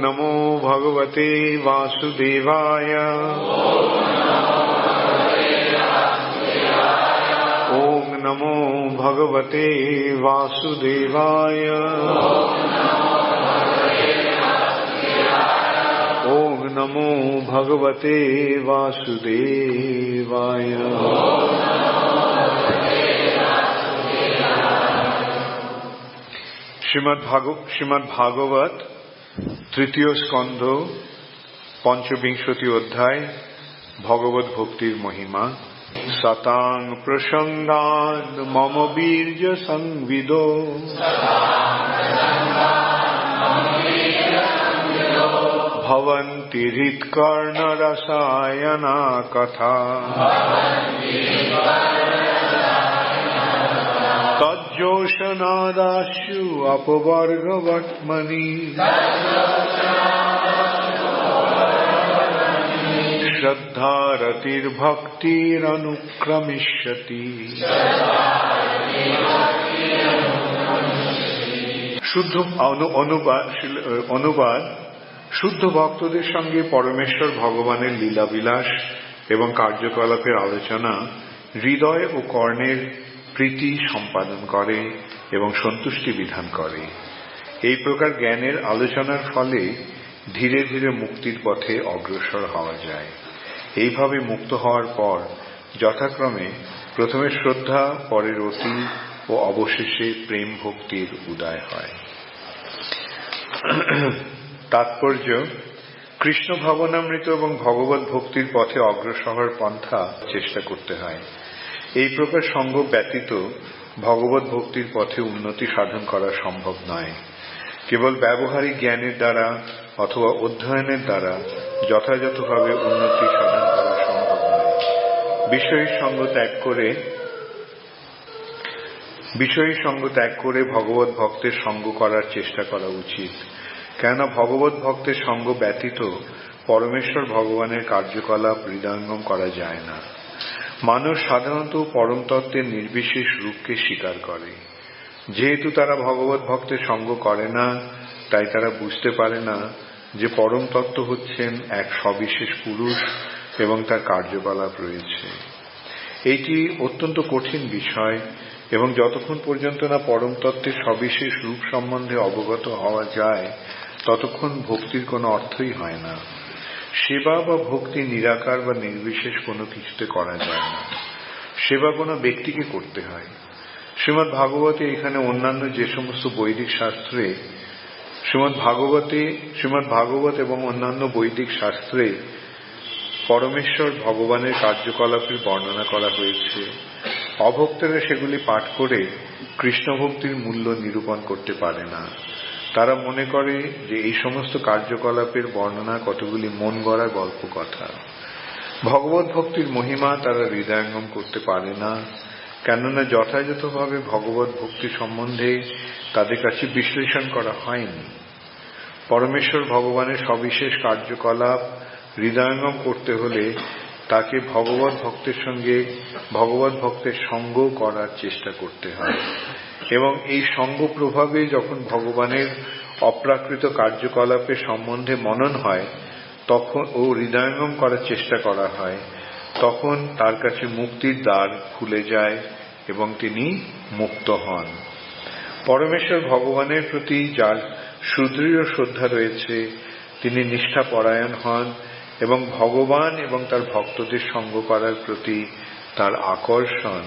नमो भगवते वासुदेवाय। ॐ नमो भगवते वासुदेवाय। ॐ नमो भगवते वासुदेवाय। श्रीमद्भागवत भागो, श्रीमद তৃতীয় স্কন্ধ, পঞ্চবিংশতি অধ্যায়, ভগবত ভক্তির মহিমা। সতাং প্রসঙ্গান মম বীর্য সংবিদ। ভবন্তি হৃৎকর্ণ রসায়না কথা তজ্জোষনাদাশু অপবর্গবৎমনি শ্রদ্ধারতির্ভক্তিরনুক্রমিষ্যতি শুদ্ধ অনুবাদ অনুবাদ শুদ্ধ ভক্তদের সঙ্গে পরমেশ্বর ভগবানের লীলাবিলাস এবং কার্যকলাপের আলোচনা, হৃদয় ও কর্ণের প্রীতি সম্পাদন করে এবং সন্তুষ্টি বিধান করে। এই প্রকার জ্ঞানের আলোচনার ফলে ধীরে ধীরে মুক্তির পথে অগ্রসর হওয়া যায়। এইভাবে মুক্ত হওয়ার পর যথাক্রমে প্রথমে শ্রদ্ধা পরে রতি ও অবশেষে প্রেম ভক্তির উদয় হয়। তাৎপর্য, কৃষ্ণ ভাবনামৃত এবং ভগবত ভক্তির পথে অগ্রসর পন্থা চেষ্টা করতে হয়। এই প্রকার সঙ্গ ব্যতীত ভগবত ভক্তির পথে উন্নতি সাধন করা সম্ভব নয়। কেবল ব্যবহারিক জ্ঞানের দ্বারা অথবা অধ্যয়নের দ্বারা যথাযথভাবে উন্নতি সাধন করা সম্ভব নয়। বিষয়ের সঙ্গ ত্যাগ করে বিষয়ের সঙ্গ ত্যাগ করে ভগবত ভক্তের সঙ্গ করার চেষ্টা করা উচিত। কেননা ভগবত ভক্তের সঙ্গ ব্যতীত পরমেশ্বর ভগবানের কার্যকলাপ হৃদয়ঙ্গম করা যায় না। মানুষ সাধারণত পরম তত্ত্বের নির্বিশেষ রূপকে স্বীকার করে। যেহেতু তারা ভগবত ভক্তের সঙ্গ করে না, তাই তারা বুঝতে পারে না যে পরম তত্ত্ব হচ্ছেন এক সবিশেষ পুরুষ এবং তার কার্যকলাপ রয়েছে। এইটি অত্যন্ত কঠিন বিষয় এবং যতক্ষণ পর্যন্ত না পরম তত্ত্বের সবিশেষ রূপ সম্বন্ধে অবগত হওয়া যায়, ততক্ষণ ভক্তির কোনো অর্থই হয় না। সেবা বা ভক্তি নিরাকার বা নির্বিশেষ কোনো কিছুতে করা যায় না। সেবা কোনো ব্যক্তিকে করতে হয়। শ্রীমৎ ভাগবতে এখানে অন্যান্য যে সমস্ত বৈদিক শাস্ত্রে শ্রীমৎ ভাগবতে শ্রীমৎ ভাগবত এবং অন্যান্য বৈদিক শাস্ত্রে পরমেশ্বর ভগবানের কার্যকলাপের বর্ণনা করা হয়েছে। অভক্তরা সেগুলি পাঠ করে কৃষ্ণ ভক্তির মূল্য নিরূপণ করতে পারে না। তারা মনে করে যে এই সমস্ত কার্যকলাপের বর্ণনা কতগুলি মন গড়া গল্প কথা। ভগবত ভক্তির মহিমা তারা হৃদয়ঙ্গম করতে পারে না, কেননা যথাযথভাবে ভগবত ভক্তি সম্বন্ধে তাদের কাছে বিশ্লেষণ করা হয়নি। পরমেশ্বর ভগবানের সবিশেষ কার্যকলাপ হৃদয়ঙ্গম করতে হলে তাকে ভগবত ভক্তের সঙ্গে ভগবত ভক্তের সঙ্গ করার চেষ্টা করতে হয়। এবং এই সঙ্গ প্রভাবে যখন ভগবানের অপ্রাকৃত কার্যকলাপের সম্বন্ধে মনন হয়, তখন ও হৃদয়ঙ্গম করার চেষ্টা করা হয়, তখন তার কাছে মুক্তির দ্বার খুলে যায় এবং তিনি মুক্ত হন। পরমেশ্বর ভগবানের প্রতি যার সুদৃঢ় শ্রদ্ধা রয়েছে, তিনি নিষ্ঠা পরায়ণ হন এবং ভগবান এবং তার ভক্তদের সঙ্গ করার প্রতি তার আকর্ষণ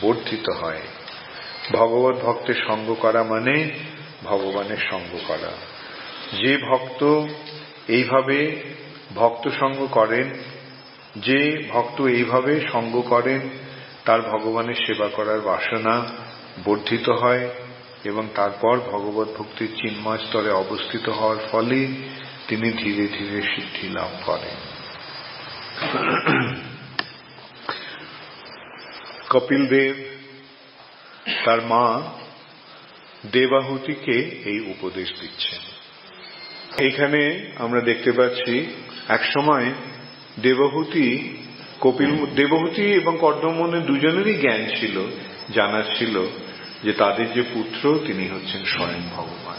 বর্ধিত হয়। ভগবত ভক্তের সঙ্গ করা মানে ভগবানের সঙ্গ করা। যে ভক্ত এইভাবে ভক্ত সঙ্গ করেন, যে ভক্ত এইভাবে সঙ্গ করেন, তার ভগবানের সেবা করার বাসনা বর্ধিত হয় এবং তারপর ভগবত ভক্তির চিন্ময় স্তরে অবস্থিত হওয়ার ফলে তিনি ধীরে ধীরে সিদ্ধি লাভ করেন। কপিল দেব তার মা দেবাহুতিকে এই উপদেশ দিচ্ছেন। এইখানে আমরা দেখতে পাচ্ছি, এক সময় দেবহুতি কপিল, দেবহুতি এবং কর্দমনের দুজনেরই জ্ঞান ছিল, জানা ছিল যে তাদের যে পুত্র, তিনি হচ্ছেন স্বয়ং ভগবান।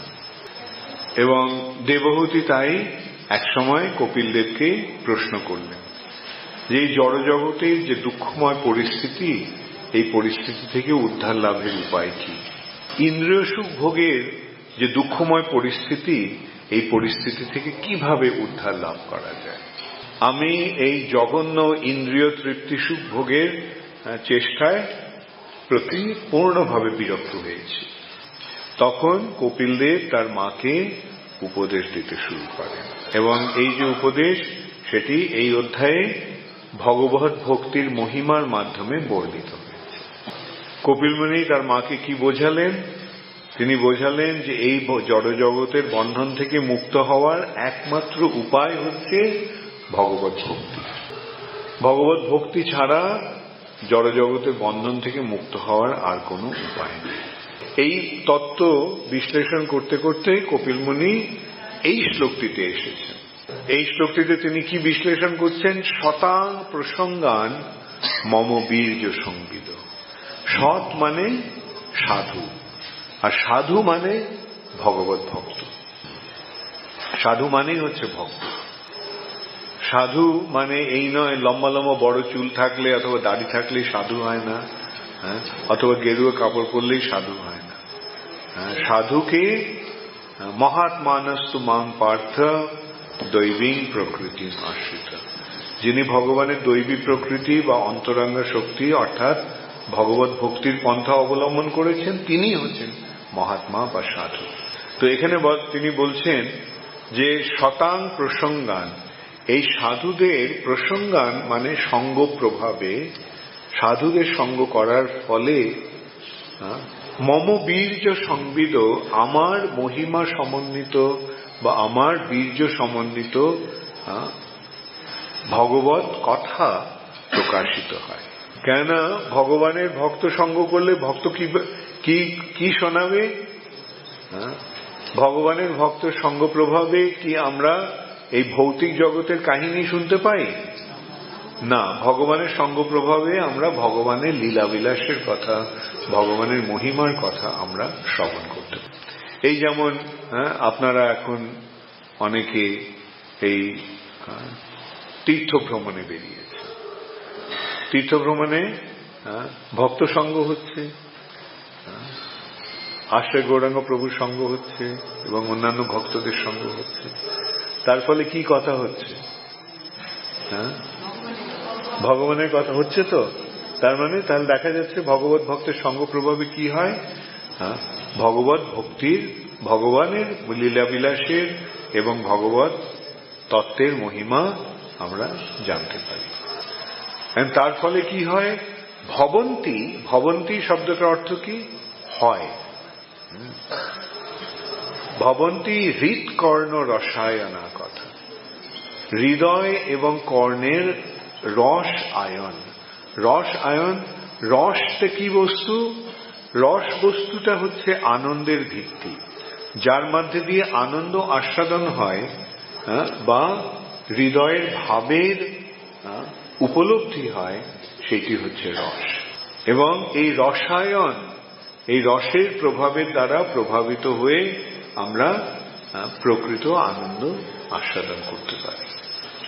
এবং দেবহূতি তাই একসময় কপিল দেবকে প্রশ্ন করলেন যে, এই জড়জগতের যে দুঃখময় পরিস্থিতি এই পরিস্থিতি থেকে উদ্ধার লাভের উপায় কি? ইন্দ্রিয় সুখ ভোগের যে দুঃখময় পরিস্থিতি, এই পরিস্থিতি থেকে কীভাবে উদ্ধার লাভ করা যায়? আমি এই জঘন্য ইন্দ্রিয় তৃপ্তি সুখ ভোগের চেষ্টায় প্রতি পূর্ণভাবে বিরক্ত হয়েছি। তখন কপিল দেব তার মাকে উপদেশ দিতে শুরু করেন এবং এই যে উপদেশ, সেটি এই অধ্যায়ে ভগবত ভক্তির মহিমার মাধ্যমে বর্ণিত। কপিলমণি তার মাকে কি বোঝালেন? তিনি বোঝালেন যে এই জড়জগতের বন্ধন থেকে মুক্ত হওয়ার একমাত্র উপায় হচ্ছে ভগবত ভক্তি। ভগবত ভক্তি ছাড়া জড়জগতের বন্ধন থেকে মুক্ত হওয়ার আর কোনো উপায় নেই। এই তত্ত্ব বিশ্লেষণ করতে করতে কপিলমুনি এই শ্লোকটিতে এসেছেন। এই শ্লোকটিতে তিনি কি বিশ্লেষণ করছেন? শতাং প্রসঙ্গান মম বীর্য সংবিদ। সৎ মানে সাধু আর সাধু মানে ভগবত ভক্ত। সাধু মানেই হচ্ছে ভক্ত। সাধু মানে এই নয় লম্বা লম্বা বড় চুল থাকলে অথবা দাড়ি থাকলেই সাধু হয় না হ্যাঁ? অথবা গেরুয়া কাপড় পরলেই সাধু হয় না হ্যাঁ, সাধুকে মহাত্মানস্তু মাং পার্থ দৈবিং প্রকৃতি আশ্রিত। যিনি ভগবানের দৈবী প্রকৃতি বা অন্তরঙ্গ শক্তি অর্থাৎ ভগবত ভক্তির পন্থা অবলম্বন করেছেন, তিনি হচ্ছেন মহাত্মা বা সাধু। তো এখানে তিনি বলছেন যে শতাং প্রসঙ্গান, এই সাধুদের প্রসঙ্গান মানে সঙ্গ প্রভাবে সাধুদের সঙ্গ করার ফলে মম বীর্য সংবিদ, আমার মহিমা সমন্বিত বা আমার বীর্য সমন্বিত ভগবত কথা প্রকাশিত হয়। কেননা ভগবানের ভক্ত সঙ্গ করলে ভক্ত কি কি শোনাবে? হ্যাঁ? ভগবানের ভক্ত সঙ্গ প্রভাবে কি আমরা এই ভৌতিক জগতের কাহিনী শুনতে পাই? না ভগবানের সঙ্গ প্রভাবে আমরা ভগবানের লীলাবিলাসের কথা ভগবানের মহিমার কথা আমরা শ্রবণ করতে এই যেমন হ্যাঁ, আপনারা এখন অনেকে এই হ্যাঁ, তীর্থ ভ্রমণে বেরিয়েছে তীর্থ ভ্রমণে হ্যাঁ, ভক্ত সঙ্গ হচ্ছে আশ্রয় গৌরাঙ্গ প্রভুর সঙ্গ হচ্ছে এবং অন্যান্য ভক্তদের সঙ্গ হচ্ছে। তার ফলে কি কথা হচ্ছে? হ্যাঁ ভগবানের কথা হচ্ছে তো? তার মানে তাহলে দেখা যাচ্ছে ভগবত ভক্তের সঙ্গ প্রভাবে কি হয়? ভগবত ভক্তির ভগবানের লীলাবিলাসের এবং ভগবত তত্ত্বের মহিমা আমরা জানতে পারি। তার ফলে কি হয়? ভবন্তি ভবন্তি শব্দটার অর্থ কি? হয়। ভবন্তী হৃৎকর্ণ রসায়না কথা। হৃদয় এবং কর্ণের রস আয়ন। রস আয়ন রসটা কি বস্তু? রস বস্তুটা হচ্ছে আনন্দের ভিত্তি। যার মধ্যে দিয়ে আনন্দ আস্বাদন হয় হ্যাঁ, বা হৃদয়ের ভাবের হ্যাঁ, উপলব্ধি হয়, সেটি হচ্ছে রস। এবং এই রসায়ন, এই রসের প্রভাবের দ্বারা প্রভাবিত হয়ে আমরা প্রকৃত আনন্দ আস্বাদন করতে পারি।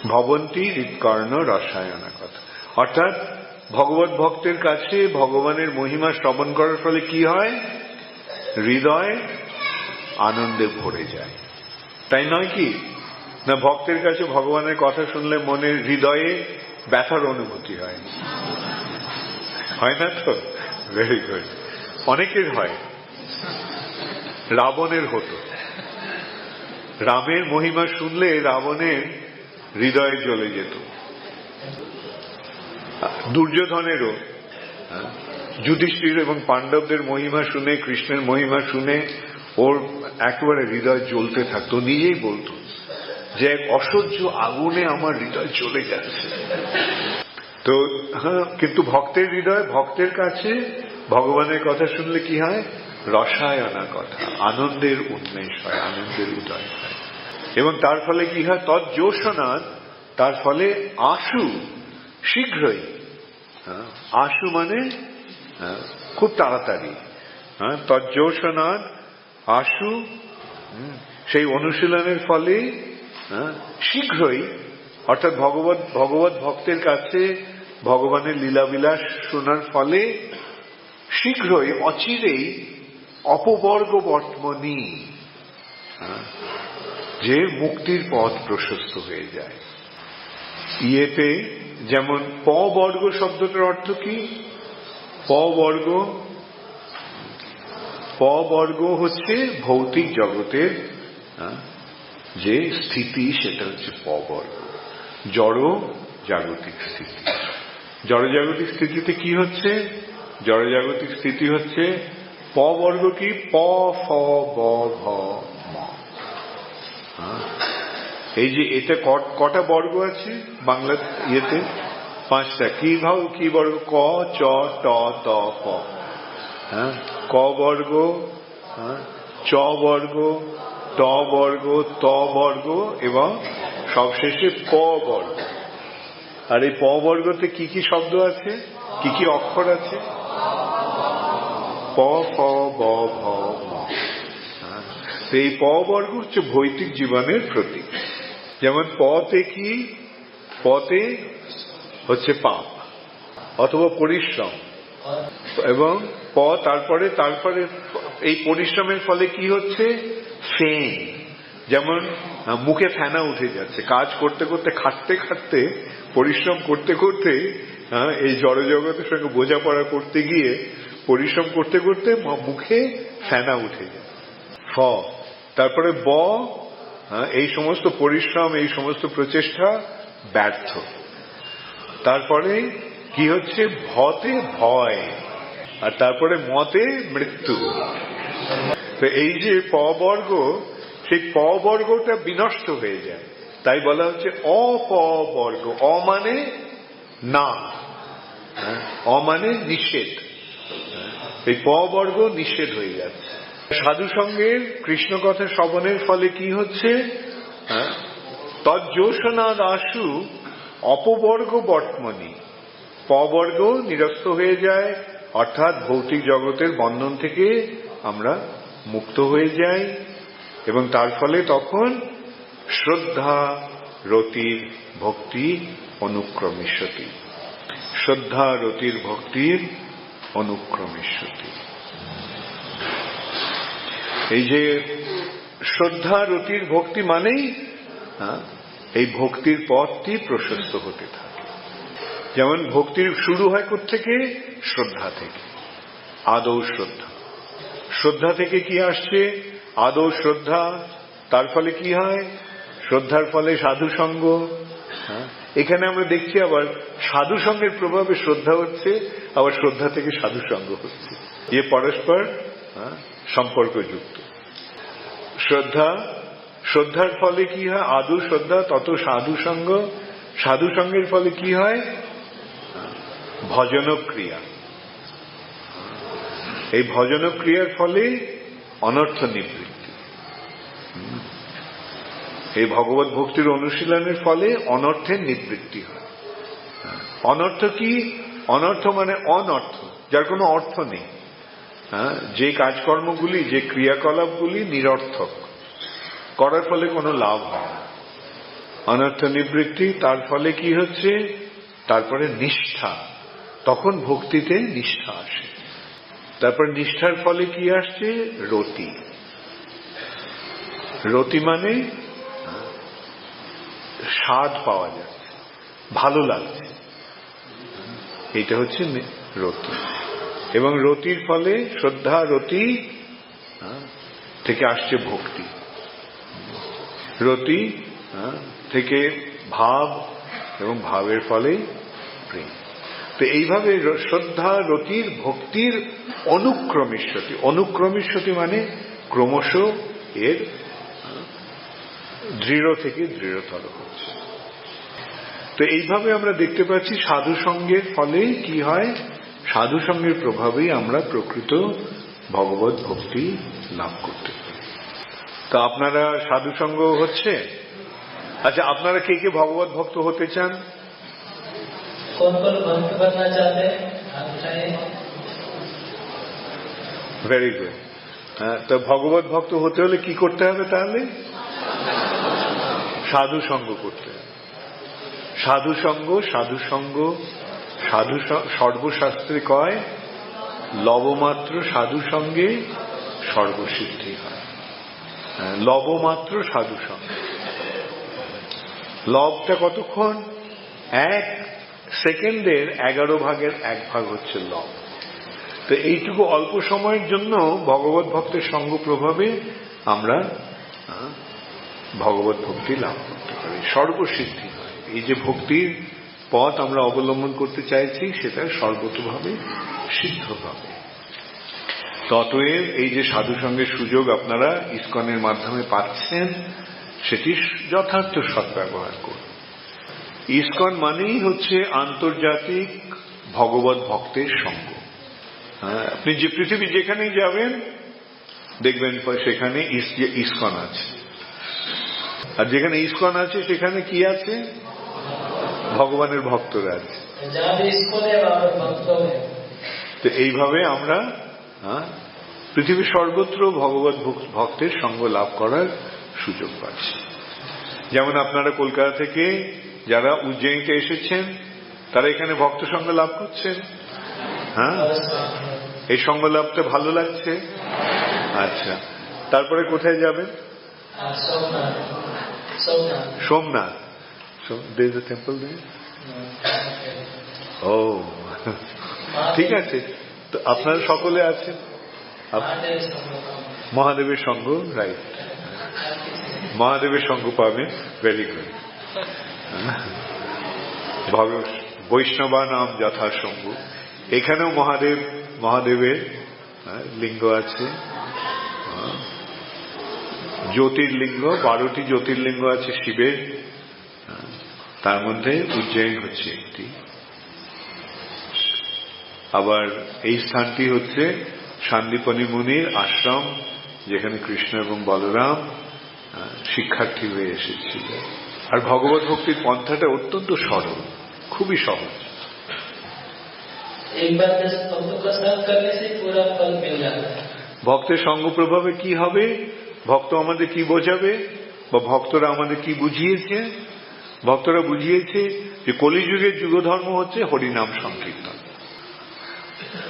ভবন্তী হৃৎকর্ণ রসায়না কথা অর্থাৎ ভগবত ভক্তের কাছে ভগবানের মহিমা শ্রবণ করার ফলে কি হয়? হৃদয় আনন্দে ভরে যায়। তাই নয় কি? না, ভক্তের কাছে ভগবানের কথা শুনলে মনের হৃদয়ে ব্যথার অনুভূতি হয়। হয় না তো? ভেরি গুড অনেকের হয়। রাবণের হতো। রামের মহিমা শুনলে রাবণের হৃদয়ে জ্বলে যেত। দুর্যোধনেরও। যুধিষ্ঠির এবং পাণ্ডবদের মহিমা শুনে, কৃষ্ণের মহিমা শুনে ওর একেবারে হৃদয় জ্বলতে থাকতো। নিজেই বলতো যে এক অসহ্য আগুনে আমার হৃদয় চলে যাচ্ছে। তো হ্যাঁ কিন্তু ভক্তের হৃদয় ভক্তের কাছে ভগবানের কথা শুনলে কি হয়? রসায়না কথা আনন্দের উন্মেষ হয় আনন্দের উদয় হয়। এবং তার ফলে কি হয়? তৎযোশনাথ তার ফলে আশু শীঘ্রই হ্যাঁ, আশু মানে হ্যাঁ, খুব তাড়াতাড়ি হ্যাঁ তৎযোশনাথ আশু সেই অনুশীলনের ফলে শীঘ্রই অর্থাৎ ভগবত ভগবত ভক্তের কাছে ভগবানের লীলাবিলাস শোনার ফলে শীঘ্রই অচিরেই অপবর্গ বর্তমনী হ্যাঁ, যে মুক্তির পথ প্রশস্ত হয়ে যায়। ইয়েতে যেমন প বর্গ শব্দটার অর্থ কি? প বর্গ প বর্গ হচ্ছে ভৌতিক জগতের হ্যাঁ, যে স্থিতি সেটা হচ্ছে প বর্গ জড় জাগতিক স্থিতি। জড় জাগতিক স্থিতিতে কি হচ্ছে? জড় জাগতিক স্থিতি হচ্ছে প বর্গ কি? প ফ ব ভ ম। হ্যাঁ। এই যে এতে কটা বর্গ আছে বাংলা ইয়েতে? পাঁচটা। কি ভাব কি বর্গ? ক চ ট ত হ্যাঁ? ক বর্গ হ্যাঁ, চ বর্গ ট বর্গ, ত বর্গ এবং সবশেষে প বর্গ। আর এই প বর্গতে কি কি শব্দ আছে? কি কি অক্ষর আছে? প, ফ, ব, ভ এই প বর্গ হচ্ছে ভৌতিক জীবনের প্রতীক। যেমন পতে কি? পতে হচ্ছে পাপ অথবা পরিশ্রম। এবং প তারপরে তারপরে এই পরিশ্রমের ফলে কি হচ্ছে? ফেন যেমন মুখে ফেনা উঠে যাচ্ছে। কাজ করতে করতে, খাটতে খাটতে, পরিশ্রম করতে করতে এই জড়জগতের সঙ্গে বোঝাপড়া করতে গিয়ে, পরিশ্রম করতে করতে মুখে ফেনা উঠে যায়। ফ, তারপরে ব এই সমস্ত পরিশ্রম, এই সমস্ত প্রচেষ্টা ব্যর্থ। তারপরে কি হচ্ছে? ভতে ভয়। আর তারপরে মতে মৃত্যু। তো এই যে প বর্গ সেই প বর্গটা বিনষ্ট হয়ে যায়। তাই বলা হচ্ছে অপ বর্গ অ মানে না। হ্যাঁ, অ মানে নিষেধ। হ্যাঁ, এই প বর্গ নিষেধ হয়ে যাচ্ছে। সাধু সঙ্গের কৃষ্ণ কথা শ্রবণের ফলে কি হচ্ছে? হ্যাঁ, তজ্জোষণাদ আশু অপবর্গ বর্তমনী। পবর্গ নিরস্ত হয়ে যায় অর্থাৎ ভৌতিক জগতের বন্ধন থেকে আমরা মুক্ত হয়ে যাই এবং তার ফলে তখন শ্রদ্ধা, রতির ভক্তি অনুক্রমিষ্যতি শ্রদ্ধা, রতির ভক্তির অনুক্রমিষ্যতি এই যে শ্রদ্ধা, রতির ভক্তি মানেই এই ভক্তির পথটি প্রশস্ত হতে থাকে। যেমন ভক্তির শুরু হয় থেকে শ্রদ্ধা থেকে। আদৌ শ্রদ্ধা। শ্রদ্ধা থেকে কি আসছে? আদৌ শ্রদ্ধা? তার ফলে কি হয়? শ্রদ্ধার ফলে সাধু সঙ্গ হ্যাঁ, এখানে আমরা দেখছি আবার সাধু সঙ্গের প্রভাবে শ্রদ্ধা হচ্ছে আবার শ্রদ্ধা থেকে সাধু সঙ্গ হচ্ছে। এ পরস্পর হ্যাঁ, সম্পর্কযুক্ত। শ্রদ্ধা শ্রদ্ধার ফলে কি হয়? আদু শ্রদ্ধা তত সাধু সঙ্গ সাধু সঙ্গের ফলে কি হয় ভজনক্রিয়া। এই ভজনক্রিয়ার ফলে অনর্থ নিবৃত্তি। এই ভগবত ভক্তির অনুশীলনের ফলে অনর্থের নিবৃত্তি হয়। অনর্থ কি? অনর্থ মানে অনর্থ যার কোনো অর্থ নেই। হ্যাঁ, যে কাজকর্মগুলি যে ক্রিয়াকলাপগুলি নিরর্থক করার ফলে কোনো লাভ হয় না। অনর্থ নিবৃত্তি তার ফলে কি হচ্ছে? তারপরে নিষ্ঠা তখন ভক্তিতে নিষ্ঠা আসে। তারপর নিষ্ঠার ফলে কি আসছে? রতি। রতি মানে স্বাদ পাওয়া যাচ্ছে, ভালো লাগছে। এটা হচ্ছে রতি। এবং রতির ফলে শ্রদ্ধা, রতি থেকে আসছে ভক্তি। রতি থেকে ভাব এবং ভাবের ফলে প্রেম। তো এইভাবে শ্রদ্ধা, রতির, ভক্তির অনুক্রমিষ্যতি। অনুক্রমিষ্যতি মানে ক্রমশ এর, দৃঢ় থেকে দৃঢ়তর হচ্ছে। তো এইভাবে আমরা দেখতে পাচ্ছি সাধু সঙ্গের ফলে কি হয়? সাধু সঙ্গের প্রভাবেই আমরা প্রকৃত ভগবত ভক্তি লাভ করতে তো আপনারা সাধু সঙ্গ হচ্ছে? আচ্ছা আপনারা কে কে ভগবত ভক্ত হতে চান? कौन कौन भक्त बनना चाहते हैं आप बताइए ভেরি গুড হ্যাঁ, তো ভগবত ভক্ত হতে হলে কি করতে হবে তাহলে সাধু সঙ্গ করতে হবে সাধু সঙ্গ সাধু সঙ্গ সাধু স- সর্বশাস্ত্রে কয় লবমাত্র সাধু সঙ্গে সর্বসিদ্ধি হয় হ্যাঁ, লবমাত্র সাধু সঙ্গে লবটা কতক্ষণ এক সেকেন্ডের এগারো ভাগের এক ভাগ হচ্ছে লব তো এইটুকু অল্প সময়ের জন্য ভগবত ভক্তের সঙ্গ প্রভাবে আমরা ভগবত ভক্তি লাভ করতে পারি। সর্বসিদ্ধি এই যে ভক্তির পথ আমরা অবলম্বন করতে চাইছি, সেটা সর্বতভাবে সিদ্ধ হবে। ততএব এই যে সাধু সঙ্গের সুযোগ আপনারা ইস্কনের মাধ্যমে পাচ্ছেন, সেটি যথার্থ সদ্ব্যবহার করুন। ইস্কন মানেই হচ্ছে আন্তর্জাতিক ভগবত ভক্তের সঙ্গ। হ্যাঁ, আপনি যে পৃথিবী যেখানেই যাবেন দেখবেন সেখানে ইস্কন আছে। আর যেখানে ইস্কন আছে সেখানে কি আছে? ভগবানের ভক্তরা আছে। তো এইভাবে আমরা হ্যাঁ, পৃথিবীর সর্বত্র ভগবত ভক্তের সঙ্গ লাভ করার সুযোগ পাচ্ছি। যেমন আপনারা কলকাতা থেকে যারা উজ্জয়িনীতে এসেছেন, তারা এখানে ভক্ত সঙ্গ লাভ করছেন? হ্যাঁ? এই সঙ্গ লাভটা ভালো লাগছে? আচ্ছা। তারপরে কোথায় যাবেন? সোমনাথ। টেম্পল a ও। ঠিক আছে। তো আপনারা সকলে আছেন? মহাদেবের সঙ্গ রাইট মহাদেবের সঙ্গ পাবেন। ভেরি গুড বৈষ্ণবা নাম যথাসঙ্গ এখানেও মহাদেব মহাদেবের হ্যাঁ, লিঙ্গ আছে। হ্যাঁ। জ্যোতির্লিঙ্গ বারোটি জ্যোতির্লিঙ্গ আছে শিবের। হ্যাঁ, তার মধ্যে উজ্জয়ন হচ্ছে একটি। আবার এই স্থানটি হচ্ছে শান্তিপনী মুনির আশ্রম যেখানে কৃষ্ণ এবং বলরাম শিক্ষার্থী হয়ে এসেছিল। আর ভগবত ভক্তির পন্থাটা অত্যন্ত সরল খুবই সহজ। ভক্তের সঙ্গ প্রভাবে কি হবে? ভক্ত আমাদের কি বোঝাবে? বা ভক্তরা আমাদের কি বুঝিয়েছে? ভক্তরা বুঝিয়েছে যে কলিযুগের যুগধর্ম হচ্ছে হরিনাম সংকীর্তন।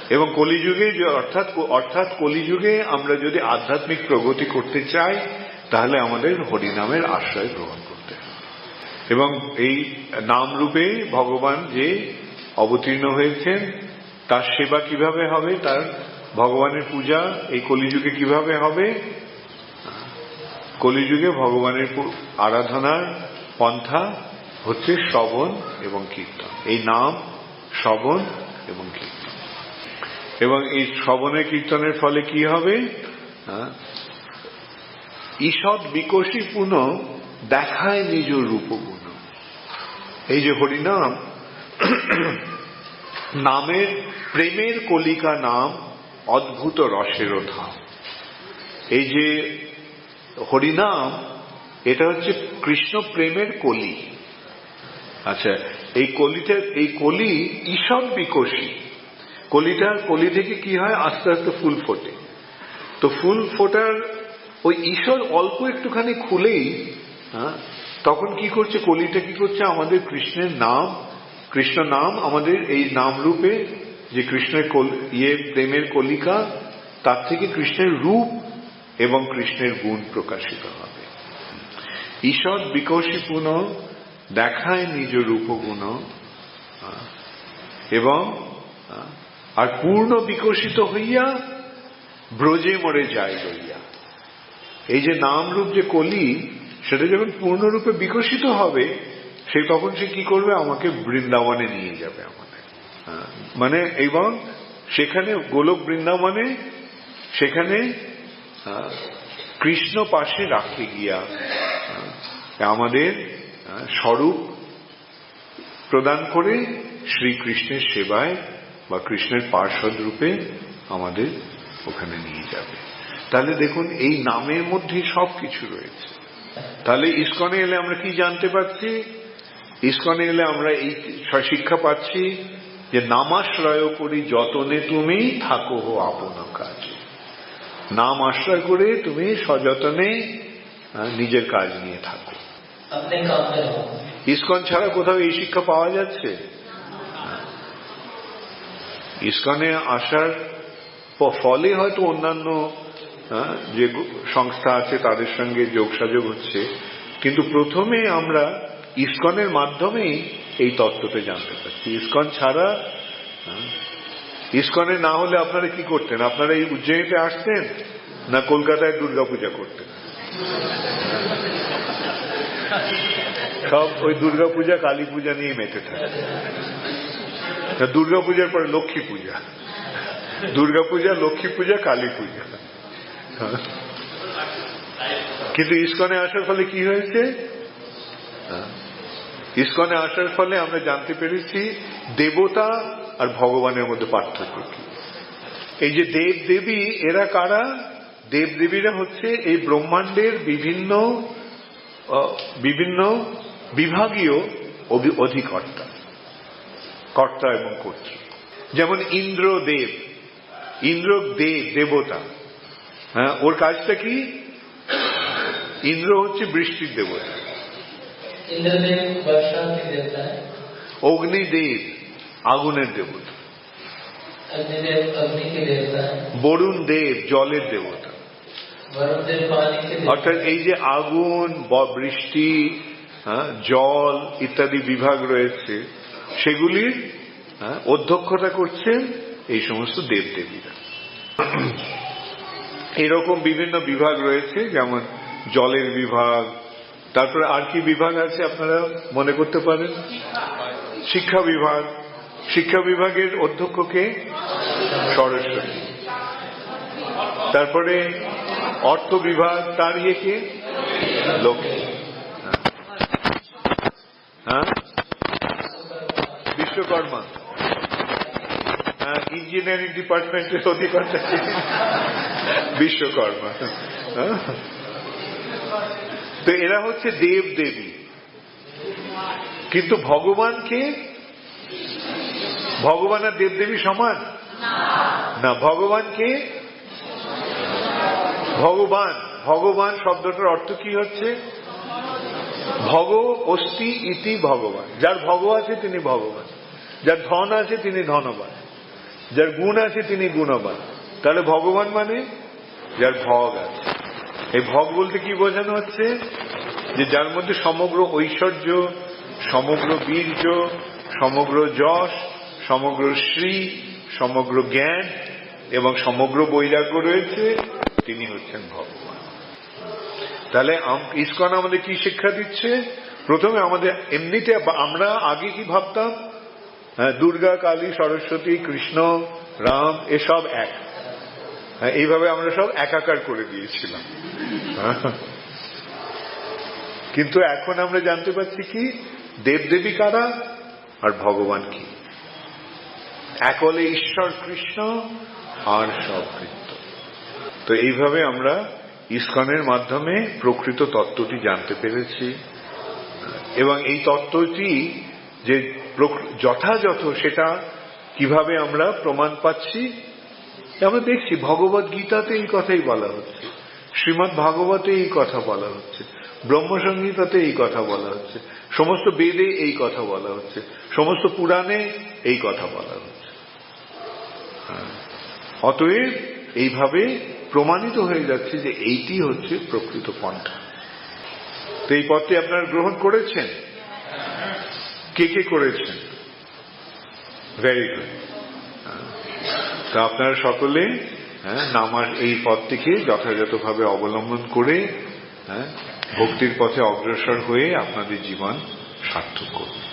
এবং কলিযুগে অর্থাৎ অর্থাৎ কলিযুগে আমরা যদি আধ্যাত্মিক প্রগতি করতে চাই তাহলে আমাদের হরিনামের আশ্রয় গ্রহণ এবং এই নাম রূপে ভগবান যে অবতীর্ণ হয়েছেন তার সেবা কীভাবে হবে তার ভগবানের পূজা এই কলিযুগে কীভাবে হবে? কলিযুগে ভগবানের আরাধনার পন্থা হচ্ছে শ্রবণ এবং কীর্তন। এই নাম শ্রবণ এবং কীর্তন। এবং এই শ্রবণের কীর্তনের ফলে কি হবে? হ্যাঁ, ঈষৎ বিকশী পুনঃ দেখায় নিজ রূপগুণ। এই যে হরিনাম নামের প্রেমের কলিকা নাম অদ্ভুত রসের ধাম এই যে হরিনাম এটা হচ্ছে কৃষ্ণ প্রেমের কলি। আচ্ছা এই কলিটা এই কলি ঈষৎ বিকশী। কলিটা কলি থেকে কি হয়? আস্তে আস্তে ফুল ফোটে। তো ফুল ফোটার ওই ঈশ্বর অল্প একটুখানি খুলেই হ্যাঁ, তখন কি করছে? কলিটা কি করছে? আমাদের কৃষ্ণের নাম, কৃষ্ণ নাম আমাদের এই নাম রূপে যে কৃষ্ণের ইয়ে প্রেমের কলিকা, তার থেকে কৃষ্ণের রূপ এবং কৃষ্ণের গুণ প্রকাশিত হবে। ঈশ্বর বিকশী পুনঃ, দেখায় নিজ রূপগুণ এবং, আর পূর্ণ বিকশিত হইয়া ব্রজে মরে যায় লইয়া এই যে নাম রূপ যে কলি সেটা যখন পূর্ণরূপে বিকশিত হবে সে তখন সে কি করবে? আমাকে বৃন্দাবনে নিয়ে যাবে আমাদের। হ্যাঁ, মানে এবং সেখানে গোলক বৃন্দাবনে সেখানে কৃষ্ণ পাশে রাখে গিয়া আমাদের স্বরূপ প্রদান করে শ্রীকৃষ্ণের সেবায় বা কৃষ্ণের পার্ষদ রূপে আমাদের ওখানে নিয়ে যাবে। তাহলে দেখুন এই নামের মধ্যে সব কিছু রয়েছে। তাহলে ইস্কনে এলে আমরা কি জানতে পারছি? ইস্কনে এলে আমরা এই শিক্ষা পাচ্ছি যে নামাশ্রয় করি যতনে তুমি থাকো আপন কাজ। নাম আশ্রয় করে তুমি সযতনে নিজের কাজ নিয়ে থাকো। ইস্কন ছাড়া কোথাও এই শিক্ষা পাওয়া যাচ্ছে? ইস্কনে আসার ফলে হয়তো অন্যান্য যে সংস্থা আছে তাদের সঙ্গে যোগসাযোগ হচ্ছে। কিন্তু প্রথমে আমরা ইস্কনের মাধ্যমেই এই তত্ত্বতে জানতে পারছি। ইসকন ছাড়া ইসকনে না হলে আপনারা কি করতেন? আপনারা এই উজ্জয়িনীতে আসতেন না কলকাতায় দুর্গাপূজা করতেন? সব ওই দুর্গাপূজা কালী পূজা নিয়ে মেতে থাকে। দুর্গাপূজার পরে লক্ষ্মী পূজা দুর্গাপূজা লক্ষ্মী পূজা কালী পূজা কিন্তু ইস্কনে আসার ফলে কি হয়েছে? হ্যাঁ। ইস্কনে আসার ফলে আমরা জানতে পেরেছি দেবতা আর ভগবানের মধ্যে পার্থক্য কি। এই যে দেব দেবী এরা কারা? দেব দেবীরা হচ্ছে এই ব্রহ্মাণ্ডের বিভিন্ন বিভিন্ন বিভাগীয় অধিকর্তা কর্তা এবং কর্তৃ যেমন ইন্দ্র দেব ইন্দ্র দেব দেবতা হ্যাঁ ওর কাজটা কি? ইন্দ্র হচ্ছে বৃষ্টির দেবতা। অগ্নিদেব আগুনের দেবতা। বরুণ দেব জলের দেবতা। অর্থাৎ এই যে আগুন বৃষ্টি হ্যাঁ, জল ইত্যাদি বিভাগ রয়েছে সেগুলির হ্যাঁ, অধ্যক্ষতা করছেন এই সমস্ত দেবদেবীরা। এরকম বিভিন্ন বিভাগ রয়েছে, যেমন জলের বিভাগ, তারপরে আর কি বিভাগ আছে আপনারা মনে করতে পারেন? শিক্ষা বিভাগ। শিক্ষা বিভাগের অধ্যক্ষকে সরস্বতী। তারপরে অর্থ বিভাগ, তার ইয়েকে লক্ষ্মী। হ্যাঁ? বিশ্বকর্মা। হ্যাঁ ইঞ্জিনিয়ারিং ডিপার্টমেন্টের অধিকর্তা কে? বিশ্বকর্মা। হ্যাঁ? তো এরা হচ্ছে দেব দেবী কিন্তু ভগবানকে ভগবান আর দেবদেবী সমান? না ভগবানকে ভগবান। ভগবান শব্দটার অর্থ কি হচ্ছে? ভগ অস্তি ইতি ভগবান। যার ভগ আছে তিনি ভগবান। যার ধন আছে তিনি ধনবান। যার গুণ আছে তিনি গুণবান। তাহলে ভগবান মানে যার ভগ আছে। এই ভগ বলতে কি বোঝানো হচ্ছে? যে যার মধ্যে সমগ্র ঐশ্বর্য সমগ্র বীর্য সমগ্র যশ সমগ্র শ্রী সমগ্র জ্ঞান এবং সমগ্র বৈরাগ্য রয়েছে তিনি হচ্ছেন ভগবান। তাহলে ইস্কন আমাদের কি শিক্ষা দিচ্ছে? প্রথমে আমাদের এমনিতে আমরা আগে কি ভাবতাম? হ্যাঁ, দুর্গা কালী সরস্বতী কৃষ্ণ রাম এসব এক। এইভাবে আমরা সব একাকার করে দিয়েছিলাম। হ্যাঁ। কিন্তু এখন আমরা জানতে পারছি কি, দেবদেবী কারা আর ভগবান কি? একলে ঈশ্বর কৃষ্ণ আর সব কৃত্য। তো এইভাবে আমরা ইস্কনের মাধ্যমে প্রকৃত তত্ত্বটি জানতে পেরেছি। এবং এই তত্ত্বটি যে যথাযথ সেটা কীভাবে আমরা প্রমাণ পাচ্ছি আমরা দেখছি ভগবত গীতাতে এই কথাই বলা হচ্ছে। শ্রীমৎ ভাগবতে এই কথা বলা হচ্ছে। ব্রহ্মসংহিতাতে এই কথা বলা হচ্ছে। সমস্ত বেদে এই কথা বলা হচ্ছে। সমস্ত পুরাণে এই কথা বলা হচ্ছে। অতএব এইভাবে প্রমাণিত হয়ে যাচ্ছে যে এইটি হচ্ছে প্রকৃত পন্থা। তো এই পথটি আপনারা গ্রহণ করেছেন? কে কে করেছেন? ভেরি গুড তো আপনারা সকলে হ্যাঁ, নামার এই পথটিকে যথাযথভাবে অবলম্বন করে হ্যাঁ, ভক্তির পথে অগ্রসর হয়ে আপনাদের জীবন সার্থক করুন।